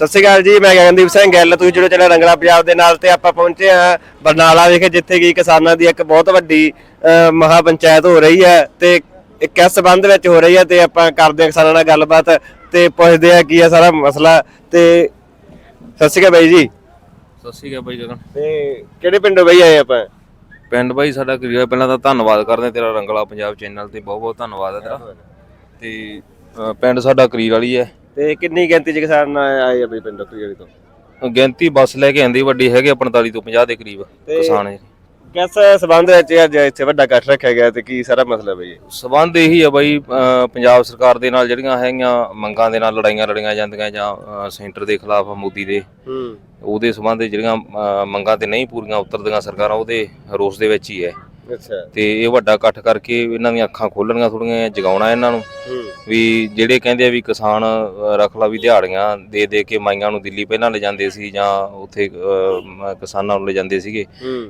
ਸਤਿ ਸ਼੍ਰੀ ਅਕਾਲ ਜੀ ਮੈਂ ਗਗਨਦੀਪ ਸਿੰਘ ਗਿੱਲ ਤੁਸੀਂ ਜਿਹੜੇ ਚੱਲੇ ਰੰਗਲਾ ਪੰਜਾਬ ਦੇ ਨਾਲ ਤੇ ਆਪਾਂ ਪਹੁੰਚੇ ਆ ਬਰਨਾਲਾ ਵਿਖੇ ਜਿੱਥੇ ਕਿ ਕਿਸਾਨਾਂ ਦੀ ਇੱਕ ਬਹੁਤ ਵੱਡੀ ਮਹਾ ਪੰਚਾਇਤ ਹੋ ਰਹੀ ਹੈ ਤੇ ਇਹ ਕਿਸ ਸੰਬੰਧ ਵਿੱਚ ਹੋ ਰਹੀ ਹੈ ਤੇ ਆਪਾਂ ਕਰਦੇ ਆ ਕਿਸਾਨਾਂ ਨਾਲ ਗੱਲਬਾਤ ਤੇ ਪੁੱਛਦੇ ਆ ਕੀ ਹੈ ਸਾਰਾ ਮਸਲਾ ਤੇ ਸਤਿ ਸ਼੍ਰੀ ਅਕਾਲ ਬਾਈ ਜੀ। ਸਤਿ ਸ਼੍ਰੀ ਅਕਾਲ ਬਾਈ ਗਗਨ ਤੇ ਕਿਹੜੇ ਪਿੰਡੋਂ ਬਈ ਆਏ ਆਪਾਂ? ਪਿੰਡ ਬਾਈ ਸਾਡਾ ਕਰੀਆ ਪਹਿਲਾਂ ਤਾਂ ਧੰਨਵਾਦ ਕਰਦੇ ਤੇਰਾ ਰੰਗਲਾ ਪੰਜਾਬ ਚੈਨਲ ਤੇ ਬਹੁਤ ਬਹੁਤ ਧੰਨਵਾਦ ਹੈ ਤੇਰਾ। ਤੇ ਪਿੰਡ ਸਾਡਾ ਕਰੀਰ ਵਾਲੀ ਹੈ। ਤੇ ਕਿੰਨੀ ਗਿਣਤੀ ਚ ਕਿਸਾਨ ਆਏ ਆ ਬਈ ਪਿੰਡੋਂ ਕਰੀੜੀ ਤੋਂ? ਗਿਣਤੀ ਬੱਸ ਲੈ ਕੇ ਆਂਦੀ ਵੱਡੀ ਹੈਗੇ 45 ਤੋਂ 50 ਦੇ ਕਰੀਬ ਤੇ- ਕਿਸਾਨ ਹੈ ਕਿਸ ਸੰਬੰਧ ਵਿੱਚ ਅੱਜ ਇੱਥੇ ਵੱਡਾ ਇਕੱਠ ਰੱਖਿਆ ਗਿਆ ਤੇ ਕੀ ਸਾਰਾ ਮਸਲਾ ਬਈ? ਸਬੰਧ ਇਹੀ ਹੈ ਬਾਈ ਅ, ਪੰਜਾਬ ਸਰਕਾਰ ਦੇ ਨਾਲ ਜਿਹੜੀਆਂ ਹੈਗੀਆਂ ਮੰਗਾਂ ਦੇ ਨਾਲ ਲੜਾਈਆਂ ਲੜੀਆਂ ਜਾਂਦੀਆਂ ਜਾਂ ਅ, ਸੈਂਟਰ ਦੇ ਖਿਲਾਫ ਮੋਦੀ ਦੇ ਹੂੰ। ਉਹਦੇ ਸਬੰਧ ਜਿਹੜੀਆਂ ਅ, ਮੰਗਾਂ ਤੇ ਨਹੀਂ ਪੂਰੀਆਂ ਉਤਰਦੀਆਂ ਸਰਕਾਰਾਂ ਉਹਦੇ ਰੋਸ ਦੇ ਵਿੱਚ ਹੀ ਹੈ। ਤੇ ਇਹ ਵੱਡਾ ਇਕੱਠ ਕਰਕੇ ਇਹਨਾਂ ਦੀਆਂ ਅੱਖਾਂ ਖੋਲਣੀਆਂ ਥੋੜੀਆਂ ਜਗਾਉਣਾ ਇਹਨਾਂ ਨੂੰ। ਵੀ ਜਿਹੜੇ ਕਹਿੰਦੇ ਆ ਵੀ ਕਿਸਾਨ ਅ, ਰੱਖ ਲਾ ਵੀ ਦਿਹਾੜੀਆਂ ਦੇ ਦੇ ਕੇ ਮਾਈਆਂ ਨੂੰ ਦਿੱਲੀ ਪਹਿਲਾਂ ਲੈ ਜਾਂਦੇ ਸੀ ਜਾਂ ਉੱਥੇ ਕਿਸਾਨਾਂ ਨੂੰ ਲੈ ਜਾਂਦੇ ਸੀਗੇ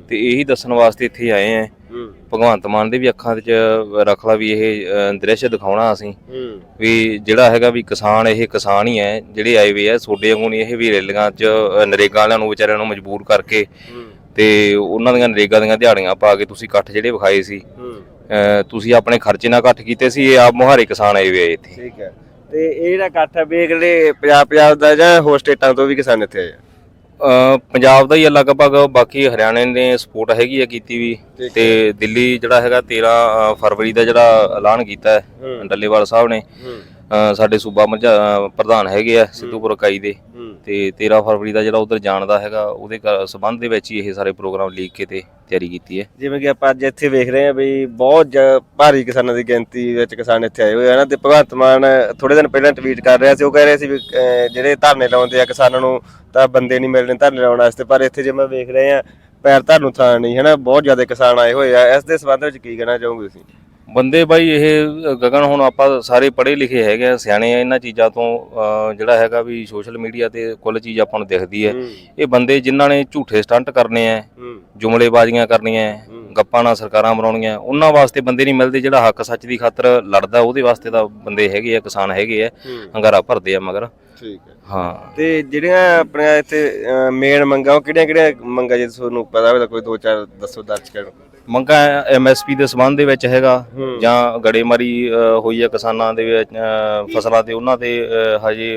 ਤੇ ਇਹੀ ਦੱਸਣ ਵਾਸਤੇ ਇੱਥੇ ਆਏ ਆ। ਭਗਵੰਤ ਮਾਨ ਦੇ ਵੀ ਅੱਖਾਂ 'ਚ ਰੱਖ ਲਾ ਵੀ ਇਹ ਦ੍ਰਿਸ਼ ਦਿਖਾਉਣਾ ਅਸੀਂ। ਵੀ ਜਿਹੜਾ ਹੈਗਾ ਵੀ ਕਿਸਾਨ ਇਹ ਕਿਸਾਨ ਹੀ ਹੈ। ਜਿਹੜੇ ਆਏ ਵੇ ਆ ਸੋਡੇ ਵਾਂਗੂ ਨਹੀਂ ਇਹ ਵੀ ਰੈਲੀਆਂ 'ਚ ਨਰੇਗਾ ਵਾਲਿਆਂ ਨੂੰ ਵਿਚਾਰਿਆਂ ਨੂੰ ਮਜਬੂਰ ਕਰਕੇ ਤੇ ਉਹਨਾਂ ਦੀਆਂ ਨਰੇਗਾ ਦੀਆਂ ਦਿਹਾੜੀਆਂ ਪਾ ਕੇ ਤੁਸੀਂ ਇਕੱਠ ਜਿਹੜੇ ਵਿਖਾਏ ਸੀ ਤੁਸੀਂ ਆਪਣੇ ਖਰਚੇ ਨਾਲ ਇਕੱਠ ਕੀਤੇ ਸੀ ਇਹ ਆਪ ਮੁਹਾਰੇ ਕਿਸਾਨ ਆਏ ਆ ਇੱਥੇ? ਠੀਕ ਹੈ। ਤੇ ਇਹ ਜਿਹੜਾ ਇਕੱਠ ਪੰਜਾਬ ਪੰਜਾਬ ਦਾ ਜਾਂ ਹੋਰ ਸਟੇਟਾਂ ਤੋਂ ਵੀ ਕਿਸਾਨ ਇੱਥੇ ਆਏ ਪੰਜਾਬ ਦਾ ਹੀ ਲਗਭਗ ਬਾਕੀ ਹਰਿਆਣੇ ਨੇ ਸਪੋਰਟ ਹੈਗੀ ਆ ਕੀਤੀ ਵੀ। ਤੇ ਦਿੱਲੀ ਜਿਹੜਾ ਹੈਗਾ 13 ਅ, ਫਰਵਰੀ ਦਾ ਜਿਹੜਾ ਐਲਾਨ ਕੀਤਾ ਹੈ। ਡੱਲੇਵਾਲ ਸਾਹਿਬ ਨੇ। ਸਾਡੇ ਸੂਬਾ ਪ੍ਰਧਾਨ ਹੈਗੇ ਆ ਸਿੱਧੂਪੁਰ ਇਕਾਈ ਦੇ। ਹੂੰ ਤੇ 13 ਫਰਵਰੀ ਦਾ ਜਿਹੜਾ ਉਧਰ ਜਾਣ ਦਾ ਹੈਗਾ ਉਹਦੇ ਸੰਬੰਧ ਦੇ ਵਿੱਚ ਹੀ ਇਹ ਸਾਰੇ ਪ੍ਰੋਗਰਾਮ ਲੀਕ ਕੇ ਤੇ ਤਿਆਰੀ ਕੀਤੀ ਹੈ। ਜਿਵੇਂ ਕਿ ਆਪਾਂ ਅੱਜ ਇੱਥੇ ਵੇਖ ਰਹੇ ਹਾਂ ਵੀ ਬਹੁਤ ਜ- ਭਾਰੀ ਕਿਸਾਨਾਂ ਦੀ ਗਿਣਤੀ ਵਿੱਚ ਕਿਸਾਨ ਇੱਥੇ ਆਏ ਹੋਏ ਹਨ ਤੇ ਭਗਵੰਤ ਮਾਨ ਥੋੜੇ ਦਿਨ ਪਹਿਲਾਂ ਟਵੀਟ ਕਰ ਰਿਹਾ ਸੀ ਉਹ ਕਹਿ ਰਹੇ ਸੀ ਵੀ ਜਿਹੜੇ ਧਰਨੇ ਲਾਉਂਦੇ ਆ ਕਿਸਾਨਾਂ ਨੂੰ ਤਾਂ ਬੰਦੇ ਨਹੀਂ ਮਿਲਣੇ ਧਰਨੇ ਲਾਉਣ ਵਾਸਤੇ। ਪਰ ਇੱਥੇ ਜਿਵੇਂ ਵੇਖ ਰਹੇ ਆ ਪੈਰ ਧਰਨ ਨੂੰ ਥਾਂ ਨਹੀਂ ਹਨਾ ਬਹੁਤ ਜ਼ਿਆਦਾ ਕਿਸਾਨ ਆਏ ਹੋਏ ਆ। ਇਸ ਦੇ ਸੰਬੰਧ ਵਿੱਚ ਕੀ ਕਹਿਣਾ ਚਾਹੋਗੇ ਤੁਸੀਂ? ਬੰਦੇ ਬਾਈ ਇਹ ਗਗਨ ਹੁਣ ਆਪਾਂ ਸਾਰੇ ਪੜ੍ਹੇ ਲਿਖੇ ਹੈਗੇ ਆ ਸਿਆਣੇ ਆ ਇਹਨਾਂ ਚੀਜ਼ਾਂ ਤੋਂ ਜਿਹੜਾ ਹੈਗਾ ਵੀ ਸੋਸ਼ਲ ਮੀਡੀਆ ਤੇ ਕੁੱਲ ਚੀਜ਼ ਆਪਾਂ ਨੂੰ ਦਿਖਦੀ ਹੈ। ਇਹ ਬੰਦੇ ਜਿਨ੍ਹਾਂ ਨੇ ਝੂਠੇ ਸਟੰਟ ਕਰਨੇ ਆ ਜੁਮਲੇਬਾਜ਼ੀਆਂ ਕਰਨੀਆਂ ਹੈ, ਗੱਪਾਂ ਨਾਲ ਸਰਕਾਰਾਂ ਬਣਾਉਣੀਆਂ ਉਹਨਾਂ ਵਾਸਤੇ ਬੰਦੇ ਨਹੀਂ ਮਿਲਦੇ ਜਿਹੜਾ ਹੱਕ ਸੱਚ ਦੀ ਖਾਤਰ ਲੜਦਾ ਉਹਦੇ ਵਾਸਤੇ ਤਾਂ ਬੰਦੇ ਹੈਗੇ ਆ ਕਿਸਾਨ ਹੈਗੇ ਆ ਹੰਗਾਰਾ ਭਰਦੇ ਆ ਮਗਰ। ਠੀਕ ਹੈ। ਹਾਂ। ਤੇ ਜਿਹੜੀਆਂ ਆਪਣੇ ਇੱਥੇ ਮੇਨ ਮੰਗਾਂ ਉਹ ਕਿਹੜੀਆਂ ਕਿਹੜੀਆਂ ਮੰਗਾਂ ਜੇ ਤੁਹਾਨੂੰ ਪਤਾ ਹੋਵੇ ਤਾਂ ਕੋਈ ਦੋ ਚਾਰ ਦੱਸੋ ਦਰਜ ਕਰੋ ਮੰਗਾ ਐਮਐਸਪੀ ਦੇ ਸਬੰਧ ਦੇ ਵਿੱਚ ਹੈਗਾ। ਜਾਂ ਗੜੇਮਾਰੀ ਹੋਈ ਹੈ ਕਿਸਾਨਾਂ ਦੇ ਵਿੱਚ ਫਸਲਾਂ ਤੇ ਉਹਨਾਂ ਤੇ ਹਜੇ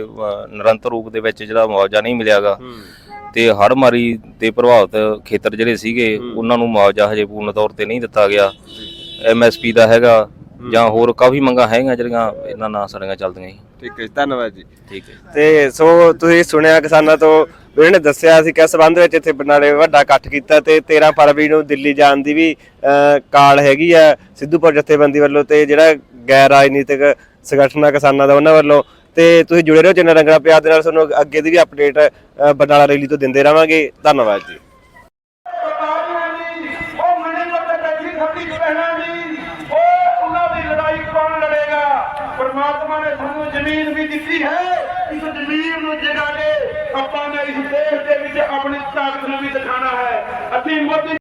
ਨਿਰੰਤਰ ਰੂਪ ਦੇ ਵਿੱਚ ਜਿਹੜਾ ਮੁਆਵਜ਼ਾ ਨਹੀਂ ਮਿਲਿਆਗਾ। ਤੇ ਹੜ੍ਹ ਮਾਰੀ ਤੇ ਪ੍ਰਭਾਵਿਤ ਖੇਤਰ ਜਿਹੜੇ ਸੀਗੇ ਉਹਨਾਂ ਨੂੰ ਮੁਆਵਜ਼ਾ ਹਜੇ ਪੂਰਨ ਤੌਰ ਤੇ ਨਹੀਂ ਦਿੱਤਾ ਗਿਆ। ਐਮਐਸਪੀ ਦਾ ਹੈਗਾ ਜਾਂ ਹੋਰ ਕਾਫੀ ਮੰਗਾਂ ਹੈਗੀਆਂ ਜਿਹੜੀਆਂ ਇਹਨਾਂ ਨਾਲ ਸਾਡੀਆਂ ਚੱਲਦੀਆਂ ਜੀ। ਠੀਕ ਹੈ ਧੰਨਵਾਦ ਜੀ। ਠੀਕ ਹੈ ਤੇ ਸੋ ਤੁਸੀਂ ਸੁਣਿਆ ਕਿਸਾਨਾਂ ਤੋਂ ਉਹਨਾਂ ਨੇ ਦੱਸਿਆ ਸੀ ਕਿ ਸਬੰਧ ਵਿੱਚ ਇੱਥੇ ਬਰਨਾਲੇ ਵੱਡਾ ਇਕੱਠ ਕੀਤਾ ਤੇ 13 ਫਰਵਰੀ ਨੂੰ ਦਿੱਲੀ ਜਾਣ ਦੀ ਵੀ ਕਾਲ ਹੈਗੀ ਆ ਸਿੱਧੂਪੁਰ ਜਥੇਬੰਦੀ ਵੱਲੋਂ ਤੇ ਜਿਹੜਾ ਗੈਰ ਰਾਜਨੀਤਿਕ ਸੰਗਠਨਾਂ ਕਿਸਾਨਾਂ ਦਾ ਉਹਨਾਂ ਵੱਲੋਂ। ਤੇ ਤੁਸੀਂ ਜੁੜੇ ਰਹੋ ਚੈਨਲ ਰੰਗਲਾ ਪਿਆਰ ਦੇ ਨਾਲ, ਤੁਹਾਨੂੰ ਅੱਗੇ ਦੀ ਵੀ ਅਪਡੇਟ ਬਰਨਾਲਾ ਰੈਲੀ ਤੋਂ ਦਿੰਦੇ ਰਵਾਂਗੇ। ਧੰਨਵਾਦ ਜੀ। ਪਰਮਾਤਮਾ ਨੇ ਸਾਨੂੰ ਜ਼ਮੀਨ ਵੀ ਦਿੱਤੀ ਹੈ ਇਸ ਜ਼ਮੀਨ ਨੂੰ ਜਗਾ ਕੇ ਆਪਾਂ ਨੇ ਇਸ ਦੇਸ਼ ਦੇ ਵਿੱਚ ਆਪਣੀ ਤਾਕਤ ਨੂੰ ਵੀ ਦਿਖਾਣਾ ਹੈ। ਅਸੀਂ ਮੋਦੀ